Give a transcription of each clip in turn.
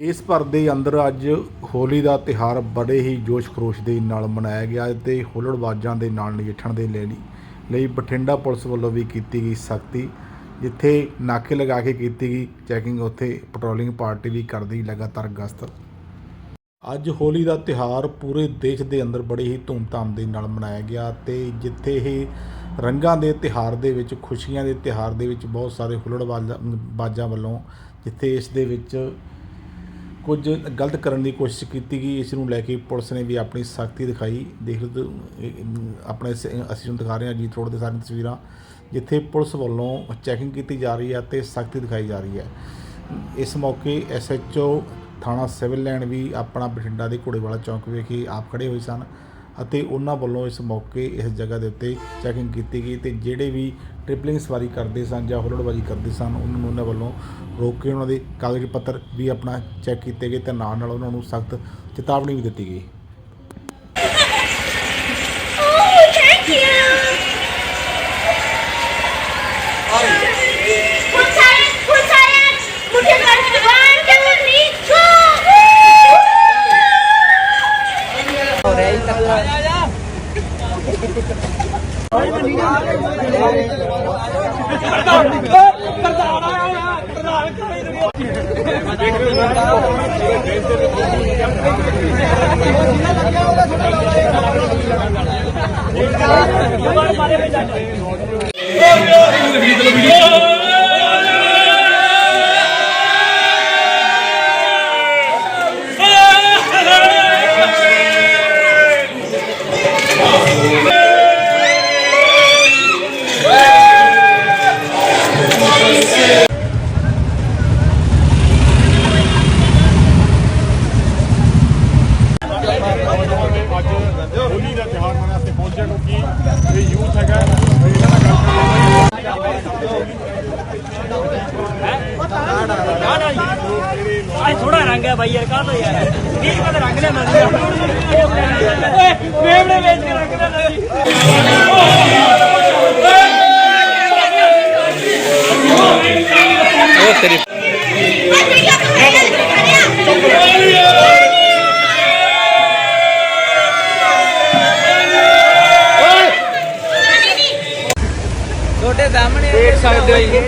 ਇਸ ਭਰ ਦੇ ਅੰਦਰ ਅੱਜ ਹੋਲੀ ਦਾ ਤਿਹਾਰ ਬੜੇ ਹੀ ਜੋਸ਼ ਖਰੋਸ਼ ਦੇ ਨਾਲ ਮਨਾਇਆ ਗਿਆ ਤੇ ਹੁੱਲੜਬਾਜ਼ਾਂ ਦੇ ਨਾਲ ਨਜਿੱਠਣ ਦੇ ਲਈ ਲਈ ਬਠਿੰਡਾ ਪੁਲਿਸ ਵੱਲੋਂ ਵੀ ਕੀਤੀ ਗਈ ਸਖਤੀ, ਜਿੱਥੇ ਨਾਕੇ ਲਗਾ ਕੇ ਕੀਤੀ ਗਈ ਚੈਕਿੰਗ, ਉੱਥੇ ਪੈਟਰੋਲਿੰਗ ਪਾਰਟੀ ਵੀ ਕਰਦੀ ਲਗਾਤਾਰ ਗਸ਼ਤ। ਅੱਜ ਹੋਲੀ ਦਾ ਤਿਹਾਰ ਪੂਰੇ ਦੇਸ਼ ਦੇ ਅੰਦਰ ਬੜੇ ਹੀ ਧੂਮਧਾਮ ਦੇ ਨਾਲ ਮਨਾਇਆ ਗਿਆ ਤੇ ਜਿੱਥੇ ਇਹ ਰੰਗਾਂ ਦੇ ਤਿਹਾਰ ਦੇ ਵਿੱਚ, ਖੁਸ਼ੀਆਂ ਦੇ ਤਿਹਾਰ ਦੇ ਵਿੱਚ ਬਹੁਤ ਸਾਰੇ ਹੁੱਲੜਬਾਜ਼ਾਂ ਬਾਜ਼ਾਂ ਵੱਲੋਂ ਜਿੱਥੇ ਇਸ ਦੇ ਵਿੱਚ ਕੁਝ ਗਲਤ ਕਰਨ ਦੀ ਕੋਸ਼ਿਸ਼ ਕੀਤੀ ਗਈ, ਇਸ ਨੂੰ ਲੈ ਕੇ ਪੁਲਿਸ ਨੇ ਵੀ ਆਪਣੀ ਸਖਤੀ ਦਿਖਾਈ। ਦੇਖ ਲਓ ਆਪਣੇ ਸ- ਅਸੀਂ ਤੁਹਾਨੂੰ ਦਿਖਾ ਰਹੇ ਹਾਂ ਜੀ ਰੋਡ ਦੇ ਸਾਰੀਆਂ ਤਸਵੀਰਾਂ, ਜਿੱਥੇ ਪੁਲਿਸ ਵੱਲੋਂ ਚੈਕਿੰਗ ਕੀਤੀ ਜਾ ਰਹੀ ਹੈ ਤੇ ਸਖਤੀ ਦਿਖਾਈ ਜਾ ਰਹੀ ਹੈ। ਇਸ ਮੌਕੇ ਐਸਐਚਓ ਥਾਣਾ ਸਿਵਲ ਲਾਈਨ ਵੀ ਆਪਣਾ ਬਠਿੰਡਾ ਦੇ ਘੋੜੇਵਾਲਾ ਚੌਂਕ ਵਿਖੇ ਆਪ ਖੜੇ ਹੋਏ ਸਨ। ਅਤੇ ਉਹਨਾਂ ਵੱਲੋਂ ਇਸ ਮੌਕੇ ਇਸ ਜਗ੍ਹਾ ਦੇ ਉੱਤੇ ਚੈਕਿੰਗ ਕੀਤੀ ਗਈ ਤੇ ਜਿਹੜੇ ਵੀ ਟ੍ਰਿਪਲਿੰਗ ਸਵਾਰੀ ਕਰਦੇ ਸਨ ਜਾਂ ਹੁੱਲੜਬਾਜ਼ੀ ਕਰਦੇ ਸਨ ਉਹਨਾਂ ਨੂੰ ਉਹਨਾਂ ਵੱਲੋਂ ਰੋਕ ਕੇ ਉਹਨਾਂ ਦੇ ਕਾਗਜ਼ ਪੱਤਰ ਵੀ ਆਪਣਾ ਚੈੱਕ ਕੀਤੇ ਗਏ ਤੇ ਨਾਲ ਨਾਲ ਉਹਨਾਂ ਨੂੰ ਸਖਤ ਚੇਤਾਵਨੀ ਵੀ ਦਿੱਤੀ ਗਈ Oh, thank you. Pulsaran, ਅੱਜ ਮਨਾਉਣ ਵਾਸਤੇ ਪਹੁੰਚੇ ਇਹ ਯੂਥ ਹੈਗਾ ਇਹਨਾਂ ਦਾ ਗੱਲ ਥੋੜਾ ਰੰਗ ਹੈ ਬਾਈ ਯਾਰ ਕਾਹ ਤੋਂ ਯਾਰ? 20 ਰੁਪਏ ਰੰਗ ਲੈ ਮੈਂ ਓਏ, ਮੇਵੜੇ ਵੇਚ ਕੇ ਰੰਗ ਲੈ ਸਕਦੇ ਹੋ ਜੀ।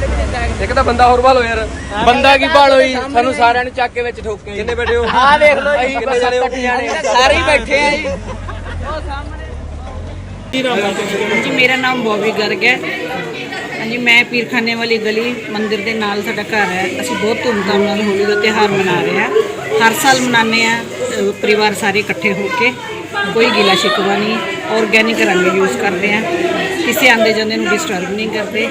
ਇੱਕ ਤਾਂ ਬੰਦਾ ਹੋਰ ਭਾਲੋ ਯਾਰ। ਬੰਦਾ ਕੀ ਭਾਲੋ ਜੀ? ਸਾਨੂੰ ਸਾਰਿਆਂ ਨੂੰ ਚੱਕ ਕੇ ਵਿੱਚ ਠੋਕੇ ਕਿੰਨੇ ਬੈਠੇ ਹੋ? ਆਹ ਦੇਖ ਲਓ ਜੀ ਕਿੰਨੇ ਜਣੇ ਹੋ ਸਾਰੇ ਹੀ ਬੈਠੇ ਆ ਜੀ। ਜੀ ਮੇਰਾ ਨਾਮ ਬੋਬੀ ਗਰਗ ਹੈ। ਹਾਂਜੀ ਮੈਂ ਪੀਰਖਾਨੇ ਵਾਲੀ ਗਲੀ ਮੰਦਿਰ ਦੇ ਨਾਲ ਸਾਡਾ ਘਰ ਹੈ। ਅਸੀਂ ਬਹੁਤ ਧੂਮਧਾਮ ਨਾਲ ਹੋਲੀ ਦਾ ਤਿਉਹਾਰ ਮਨਾ ਰਹੇ ਹਾਂ। ਹਰ ਸਾਲ ਮਨਾਉਂਦੇ ਆ ਪਰਿਵਾਰ ਸਾਰੇ ਇਕੱਠੇ ਹੋ ਕੇ। ਕੋਈ ਗਿਲਾ ਸ਼ਿਕਵਾ ਨਹੀਂ ਆਰਗੈਨਿਕ ਰੰਗ ਯੂਜ਼ ਕਰਦੇ ਆ ਕਿਸੇ ਆਂਦੇ ਜਾਂਦੇ ਨੂੰ ਡਿਸਟਰਬ ਨਹੀਂ ਕਰਦੇ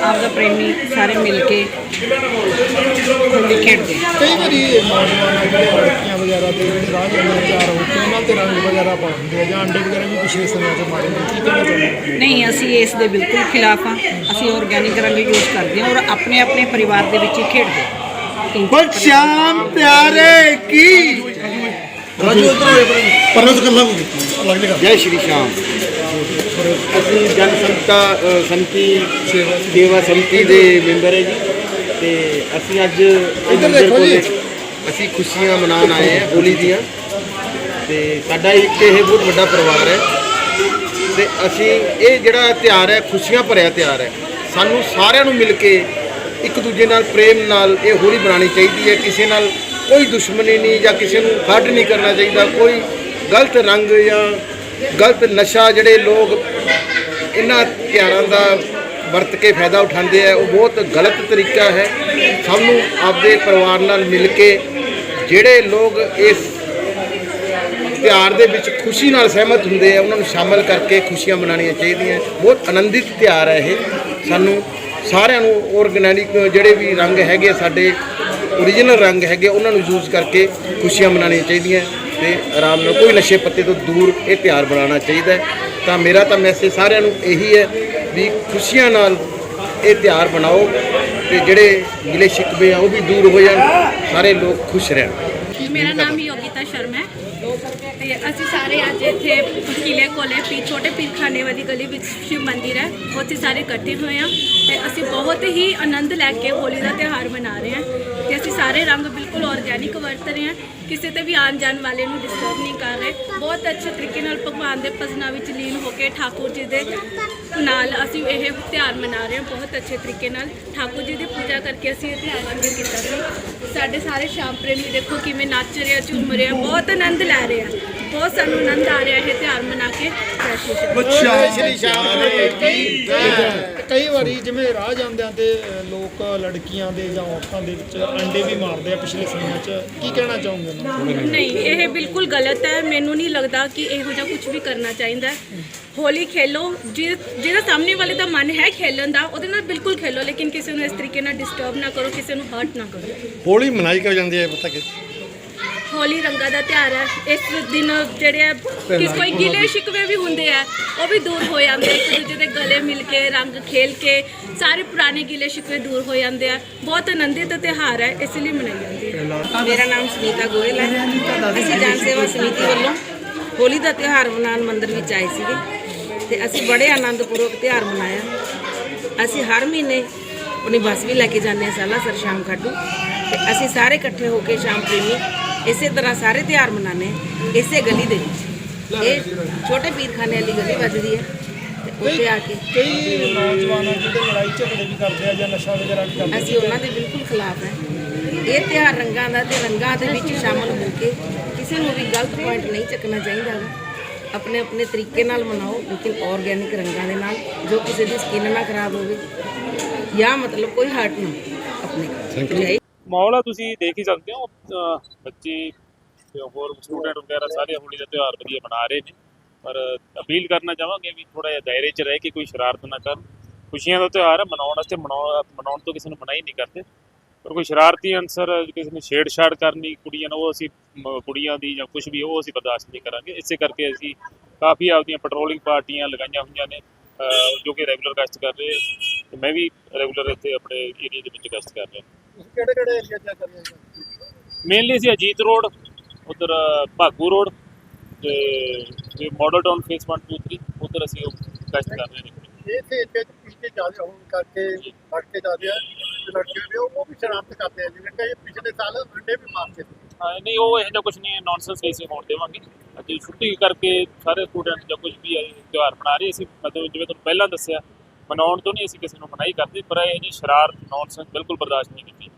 ਆਪਦਾ ਪ੍ਰੇਮੀ ਸਾਰੇ ਮਿਲ ਕੇ ਹੋਲੀ ਖੇਡਦੇ ਆ। ਕਈ ਵਾਰੀ ਨੌਜਵਾਨ ਜਿਹੜੇ ਲੜਕੀਆਂ ਵਗੈਰਾ ਤੇ ਰਾਹ ਜਾਂਦੇ ਚਾਰ ਹੋ ਕੇ ਉਹਨਾਂ ਤੇ ਰੰਗ ਵਗੈਰਾ ਪਾਉਂਦੇ ਆ ਜਾਂ ਅੰਡੇ ਵਗੈਰਾ ਵੀ ਪਿਛਲੇ ਸਮੇਂ 'ਚ ਮਾਰੇ ਨੇ ਕੀ ਕਹਿਣਾ ਚਾਹੁੰਦੇ ਹੋ? ਨਹੀਂ ਅਸੀਂ ਇਸ ਦੇ ਬਿਲਕੁਲ ਖਿਲਾਫ ਹਾਂ ਅਸੀਂ ਆਰਗੈਨਿਕ ਰੰਗ ਯੂਜ਼ ਕਰਦੇ ਹਾਂ ਔਰ ਆਪਣੇ ਆਪਣੇ ਪਰਿਵਾਰ ਦੇ ਵਿੱਚ ਹੀ ਖੇਡਦੇ ਹਾਂ ਸ਼ਾਮ ਪਿਆਰੇ ਕੀ? ਰਾਜੂ ਉਧਰ ਪਰਵਤ ਕਰ ਲਾ ਅਲੱਗ ਜਗ੍ਹਾ। ਜੈ ਸ਼੍ਰੀ ਸ਼ਾਮ। ਅਸੀਂ ਜਨ ਸੰਤਾ ਅ, ਸੰਮਤੀ ਸੇਵਾ ਸੰਮਤੀ ਦੇ ਮੈਂਬਰ ਹੈ ਜੀ। ਤੇ ਅਸੀਂ ਅੱਜ ਇੱਧਰ ਦੇਖੋ ਜੀ। ਅਸੀਂ ਖੁਸ਼ੀਆਂ ਮਨਾਉਣ ਆਏ ਹਾਂ ਹੋਲੀ ਦੀਆਂ। ਤੇ ਸਾਡਾ ਇੱਕ ਇਹ ਬਹੁਤ ਵੱਡਾ ਪਰਿਵਾਰ ਹੈ। ਤੇ ਅਸੀਂ ਇਹ ਜਿਹੜਾ ਤਿਉਹਾਰ ਹੈ ਖੁਸ਼ੀਆਂ ਭਰਿਆ ਤਿਉਹਾਰ ਹੈ। ਸਾਨੂੰ ਸਾਰਿਆਂ ਨੂੰ ਮਿਲ ਕੇ ਇੱਕ ਦੂਜੇ ਨਾਲ ਪ੍ਰੇਮ ਨਾਲ ਇਹ ਹੋਲੀ ਬਣਾਉਣੀ ਚਾਹੀਦੀ ਹੈ। ਕਿਸੇ ਨਾਲ ਕੋਈ ਦੁਸ਼ਮਣੀ ਨਹੀਂ ਜਾਂ ਕਿਸੇ ਨੂੰ ਹੱਟ ਨਹੀਂ ਕਰਨਾ ਚਾਹੀਦਾ, ਕੋਈ ਗਲਤ ਰੰਗ ਜਾਂ ਗਲਤ ਨਸ਼ਾ ਜਿਹੜੇ ਲੋਕ ਇਹਨਾਂ ਤਿਉਹਾਰਾਂ ਦਾ ਵਰਤ ਕੇ ਫਾਇਦਾ ਉਠਾਉਂਦੇ ਆ, ਉਹ ਬਹੁਤ ਗਲਤ ਤਰੀਕਾ ਹੈ। ਸਭ ਨੂੰ ਆਪਦੇ ਪਰਿਵਾਰ ਨਾਲ ਮਿਲ ਕੇ ਜਿਹੜੇ ਲੋਕ ਇਸ ਤਿਉਹਾਰ ਦੇ ਵਿੱਚ ਖੁਸ਼ੀ ਨਾਲ ਸਹਿਮਤ ਹੁੰਦੇ ਆ, ਉਹਨਾਂ ਨੂੰ ਸ਼ਾਮਲ ਕਰਕੇ ਖੁਸ਼ੀਆਂ ਮਨਾਉਣੀਆਂ ਚਾਹੀਦੀਆਂ। ਬਹੁਤ ਆਨੰਦਿਤ ਤਿਉਹਾਰ ਹੈ ਇਹ। ਸਾਨੂੰ ਸਾਰਿਆਂ ਨੂੰ ਔਰਗੈਨਿਕ ਜਿਹੜੇ ਵੀ ਰੰਗ ਹੈਗੇ ਸਾਡੇ ਓਰੀਜਨਲ ਰੰਗ ਹੈਗੇ, ਉਹਨਾਂ ਨੂੰ ਯੂਜ਼ ਕਰਕੇ ਖੁਸ਼ੀਆਂ ਮਨਾਉਣੀਆਂ ਚਾਹੀਦੀਆਂ ਤੇ ਆਰਾਮ ਨਾਲ ਕੋਈ ਨਸ਼ੇ ਪੱਤੇ ਤੋਂ ਦੂਰ ਇਹ ਤਿਉਹਾਰ ਬਣਾਉਣਾ ਚਾਹੀਦਾ ਹੈ। ਤਾਂ ਮੇਰਾ ਤਾਂ ਮੈਸੇਜ ਸਾਰਿਆਂ ਨੂੰ ਇਹੀ ਹੈ ਵੀ ਖੁਸ਼ੀਆਂ ਨਾਲ ਇਹ ਤਿਉਹਾਰ ਬਣਾਓ ਤੇ ਜਿਹੜੇ ਗਿਲੇ ਸ਼ਿਕਵੇ ਆ ਉਹ ਵੀ ਦੂਰ ਹੋ ਜਾਣ, ਸਾਰੇ ਲੋਕ ਖੁਸ਼ ਰਹਿਣ ਮੇਰਾ ਨਾਮ ਯੋਗਿਤਾ ਸ਼ਰਮਾ ਹੈ ਤੇ ਅਸੀਂ ਸਾਰੇ ਅੱਜ ਇੱਥੇ ਕਿਲੇ ਕੋਲੇ ਪੀ, ਛੋਟੇ ਪੀਰਖਾਨੇ ਵਾਲੀ ਗਲੀ ਵਿੱਚ ਸ਼ਿਵ ਮੰਦਿਰ ਹੈ। ਉੱਥੇ ਸਾਰੇ ਇਕੱਠੇ ਹੋਏ ਆ ਤੇ ਅਸੀਂ ਬਹੁਤ ਹੀ ਆਨੰਦ ਲੈ ਕੇ ਹੋਲੀ ਦਾ ਤਿਉਹਾਰ ਮਨਾ ਰਹੇ ਹਾਂ ਤੇ ਅਸੀਂ ਸਾਰੇ ਰੰਗ ਬਿਲਕੁਲ ਆਰਗੈਨਿਕ ਵਰਤ ਰਹੇ ਹਾਂ। ਕਿਸੇ ਤੇ ਵੀ ਆਉਣ ਜਾਣ ਵਾਲੇ ਨੂੰ ਡਿਸਟਰਬ ਨਹੀਂ ਕਰ ਰਹੇ। ਬਹੁਤ ਅੱਛੇ ਤਰੀਕੇ ਨਾਲ ਭਗਵਾਨ ਦੇ ਭਜਨਾਂ ਵਿੱਚ ਲੀਨ ਹੋ ਕੇ ਠਾਕੁਰ ਜੀ ਦੇ ਨਾਲ ਅਸੀਂ ਇਹ ਤਿਉਹਾਰ ਮਨਾ ਰਹੇ ਹਾਂ ਬਹੁਤ ਅੱਛੇ ਤਰੀਕੇ ਨਾਲ। ਠਾਕੁਰ ਜੀ ਦੀ ਪੂਜਾ ਕਰਕੇ ਅਸੀਂ ਇਹ ਤਿਉਹਾਰ ਸ਼ੁਰੂ ਕੀਤਾ ਸੀ। ਸਾਡੇ ਸਾਰੇ ਸ਼ਾਮ ਪ੍ਰੇਮੀ ਦੇਖੋ ਕਿਵੇਂ ਨੱਚ ਰਹੇ ਆ ਝੂਮ ਰਹੇ ਆ ਬਹੁਤ ਆਨੰਦ ਲੈ ਰਹੇ ਆ। ਬਹੁਤ ਸਾਨੂੰ ਆਨੰਦ ਆ ਰਿਹਾ ਇਹ ਤਿਉਹਾਰ ਮਨਾ ਕੇ। ਜੈ ਸ਼੍ਰੀ ਸ਼ਾਮ ਸ਼੍ਰੀ ਸ਼ਾਮ ਕਈ ਵਾਰੀ ਜਿਵੇਂ ਰਾਹ ਜਾਂਦਿਆਂ ਤੇ ਲੋਕ ਲੜਕੀਆਂ ਦੇ ਜਾਂ ਔਰਤਾਂ ਦੇ ਵਿੱਚ ਅੰਡੇ ਵੀ ਮਾਰਦੇ ਆ ਪਿਛਲੇ ਸਮਿਆਂ 'ਚ। ਕੀ ਕਹਿਣਾ ਚਾਹੋਗੇ ਨਹੀਂ ਇਹ ਬਿਲਕੁਲ ਗਲਤ ਹੈ। ਮੈਨੂੰ ਨਹੀਂ ਲੱਗਦਾ ਕਿ ਇਹੋ ਜਿਹਾ ਕੁਝ ਵੀ ਕਰਨਾ ਚਾਹੀਦਾ। ਹੈ ਹੋਲੀ ਖੇਲੋ ਜਿਹਦਾ ਸਾਹਮਣੇ ਵਾਲੇ ਦਾ ਮਨ ਹੈ ਖੇਲਣ ਦਾ ਉਹਦੇ ਨਾਲ ਬਿਲਕੁਲ ਖੇਲੋ ਲੇਕਿਨ ਕਿਸੇ ਨੂੰ ਇਸ ਤਰੀਕੇ ਨਾਲ ਡਿਸਟਰਬ ਨਾ ਕਰੋ ਕਿਸੇ ਨੂੰ ਹਰਟ ਨਾ ਕਰੋ। ਹੋਲੀ ਮਨਾਈ ਕਿਉਂ ਜਾਂਦੀ ਹੈ ਪਤਾ ਕਿ? ਹੋਲੀ ਰੰਗਾਂ ਦਾ ਤਿਉਹਾਰ ਹੈ। ਇਸ ਦਿਨ ਜਿਹੜੇ ਆ ਕਿਸ ਕੋਈ ਗਿਲੇ ਸ਼ਿਕਵੇ ਵੀ ਹੁੰਦੇ ਆ ਉਹ ਵੀ ਦੂਰ ਹੋ ਜਾਂਦੇ ਆ। ਇੱਕ ਦੂਜੇ ਦੇ ਗਲੇ ਮਿਲ ਕੇ ਰੰਗ ਖੇਲ ਕੇ ਸਾਰੇ ਪੁਰਾਣੇ ਗਿਲੇ ਸ਼ਿਕਵੇ ਦੂਰ ਹੋ ਜਾਂਦੇ ਆ। ਬਹੁਤ ਆਨੰਦਿਤ ਤਿਉਹਾਰ ਹੈ ਇਸ ਲਈ ਮਨਾਈ ਜਾਂਦੀ ਹੈ। ਮੇਰਾ ਨਾਮ ਸੁਨੀਤਾ ਗੋਇਲ ਹੈ। ਅਸੀਂ ਜਨ ਸੇਵਾ ਸਮਿਤੀ ਵੱਲੋਂ ਹੋਲੀ ਦਾ ਤਿਉਹਾਰ ਮਨਾਉਣ ਮੰਦਿਰ ਵਿੱਚ ਆਏ ਸੀਗੇ। ਤੇ ਅਸੀਂ ਬੜੇ ਆਨੰਦਪੂਰਵਕ ਤਿਉਹਾਰ ਮਨਾਇਆ। ਅਸੀਂ ਹਰ ਮਹੀਨੇ ਆਪਣੀ ਬੱਸ ਵੀ ਲੈ ਕੇ ਜਾਂਦੇ ਹਾਂ ਸਾਲਾਸਰ ਸ਼ਾਮ ਖਾਟੂ। ਤੇ ਅਸੀਂ ਸਾਰੇ ਇਕੱਠੇ ਹੋ ਕੇ ਸ਼ਾਮ ਪ੍ਰੇਮੀ ਇਸੇ ਤਰ੍ਹਾਂ ਸਾਰੇ ਤਿਉਹਾਰ ਮਨਾਉਂਦੇ ਹਾਂ ਇਸੇ ਗਲੀ ਦੇ ਵਿੱਚ। ਇਹ ਛੋਟੇ ਪੀਰਖਾਨੇ ਵਾਲੀ ਗਲੀ ਵੱਜਦੀ ਹੈ ਤੇ ਉੱਥੇ ਆ ਕੇ ਕਈ ਨੌਜਵਾਨ ਜਿਹੜੇ ਲੜਾਈ ਝਗੜੇ ਵੀ ਕਰਦੇ ਆ ਜਾਂ ਨਸ਼ਾ ਵਗੈਰਾ ਵੀ ਕਰਦੇ ਅਸੀਂ ਉਹਨਾਂ ਦੇ ਬਿਲਕੁਲ ਖਿਲਾਫ ਹੈ। ਇਹ ਤਿਉਹਾਰ ਰੰਗਾਂ ਦਾ ਤੇ ਰੰਗਾਂ ਦੇ ਵਿੱਚ ਸ਼ਾਮਲ ਹੋ ਕੇ ਕਿਸੇ ਨੂੰ ਵੀ ਗਲਤ ਪੁਆਇੰਟ ਨਹੀਂ ਚੱਕਣਾ ਚਾਹੀਦਾ। ਆਪਣੇ ਆਪਣੇ ਤਰੀਕੇ ਨਾਲ ਮਨਾਓ ਲੇਕਿਨ ਆਰਗੈਨਿਕ ਰੰਗਾਂ ਦੇ ਨਾਲ ਜੋ ਕਿਸੇ ਦੀ ਸਕਿਨ ਨਾ ਖਰਾਬ ਹੋਵੇ ਜਾਂ ਮਤਲਬ ਕੋਈ ਹਰਟ ਨਾ ਆਪਣੇ ਮਾਹੌਲ ਆ ਤੁਸੀਂ ਦੇਖ ਹੀ ਸਕਦੇ ਹੋ। ਬੱਚੇ ਤੇ ਹੋਰ ਸਟੂਡੈਂਟ ਵਗੈਰਾ ਸਾਰੇ ਹੋਲੀ ਦਾ ਤਿਉਹਾਰ ਵਧੀਆ ਮਨਾ ਰਹੇ ਨੇ। ਪਰ ਅਪੀਲ ਕਰਨਾ ਚਾਹਾਂਗੇ ਵੀ ਥੋੜਾ ਜਿਹਾ ਦਾਇਰੇ 'ਚ ਰਹਿ ਕੇ ਕੋਈ ਸ਼ਰਾਰਤ ਨਾ ਕਰਨ। ਖੁਸ਼ੀਆਂ ਦਾ ਤਿਉਹਾਰ ਹੈ ਮਨਾਉਣ ਵਾਸਤੇ ਮਨਾਉਣ ਮਨਾਉਣ ਤੋਂ ਕਿਸੇ ਨੂੰ ਮਨਾ ਹੀ ਨਹੀਂ ਕਰਦੇ। ਪਰ ਕੋਈ ਸ਼ਰਾਰਤੀ ਅਨਸਰ ਕਿਸੇ ਨੇ ਛੇੜਛਾੜ ਕਰਨੀ ਕੁੜੀਆਂ ਨਾਲ ਉਹ ਅਸੀਂ ਕੁੜੀਆਂ ਦੀ ਜਾਂ ਕੁਝ ਵੀ ਉਹ ਅਸੀਂ ਬਰਦਾਸ਼ਤ ਨਹੀਂ ਕਰਾਂਗੇ। ਇਸੇ ਕਰਕੇ ਅਸੀਂ ਕਾਫੀ ਆਪਦੀਆਂ ਪੈਟਰੋਲਿੰਗ ਪਾਰਟੀਆਂ ਲਗਾਈਆਂ ਹੋਈਆਂ ਨੇ ਜੋ ਕਿ ਰੈਗੂਲਰ ਗਸ਼ਤ ਕਰ ਰਹੇ ਤੇ ਮੈਂ ਵੀ ਰੈਗੂਲਰ ਇੱਥੇ ਆਪਣੇ ਏਰੀਆ ਦੇ ਵਿੱਚ ਗਸ਼ਤ ਕਰ ਰਿਹਾ। ਕਿਹੜੇ ਕਿਹੜੇ ਏਰੀਆ 'ਚ ਕਰਦੇ ਆ ਮੇਨਲੀ ਅਸੀਂ ਅਜੀਤ ਰੋਡ ਉਧਰ ਭਾਗੂ ਰੋਡ ਤੇ ਜੇ ਮਾਡਲ ਟਾਊਨ ਫੇਸ 1 2 3 ਉਧਰ ਅਸੀਂ ਉਹ ਕਰ ਰਹੇ ਨੇ ਇਹ ਤੇ ਇੱਥੇ ਪਿੱਛੇ ਜ਼ਿਆਦਾ ਹੋਣ ਕਰਕੇ ਫੜ ਕੇ ਜਾਂਦੇ ਆ ਲੜਕੇ ਨੇ ਉਹ ਵੀ ਸ਼ਰਾਰਤ ਕਰਦੇ ਆ ਜਿਵੇਂ ਕਿ ਪਿਛਲੇ ਸਾਲ ਅੰਡੇ ਵੀ ਮਾਰਦੇ ਸੀ। ਹਾਂ, ਨਹੀਂ ਉਹ ਇਹੋ ਜਿਹਾ ਕੁਝ ਨਹੀਂ ਨੌਨਸੈਂਸ ਅਸੀਂ ਹੋਣ ਦੇਵਾਂਗੇ। ਅੱਜ ਛੁੱਟੀ ਕਰਕੇ ਸਾਰੇ ਸਟੂਡੈਂਟ ਜਾਂ ਕੁਝ ਵੀ ਇਹ ਤਿਉਹਾਰ ਮਨਾ ਰਹੇ ਅਸੀਂ ਮਤਲਬ ਜਿਵੇਂ ਤੁਹਾਨੂੰ ਪਹਿਲਾਂ ਦੱਸਿਆ ਮਨਾਉਣ ਤੋਂ ਨਹੀਂ ਅਸੀਂ ਕਿਸੇ ਨੂੰ ਮਨਾਹੀ ਕਰਦੇ ਪਰ ਇਹ ਜੀ ਸ਼ਰਾਰਤ ਨੌਨਸੈਂਸ ਬਿਲਕੁਲ ਬਰਦਾਸ਼ਤ ਨਹੀਂ ਕੀਤੀ।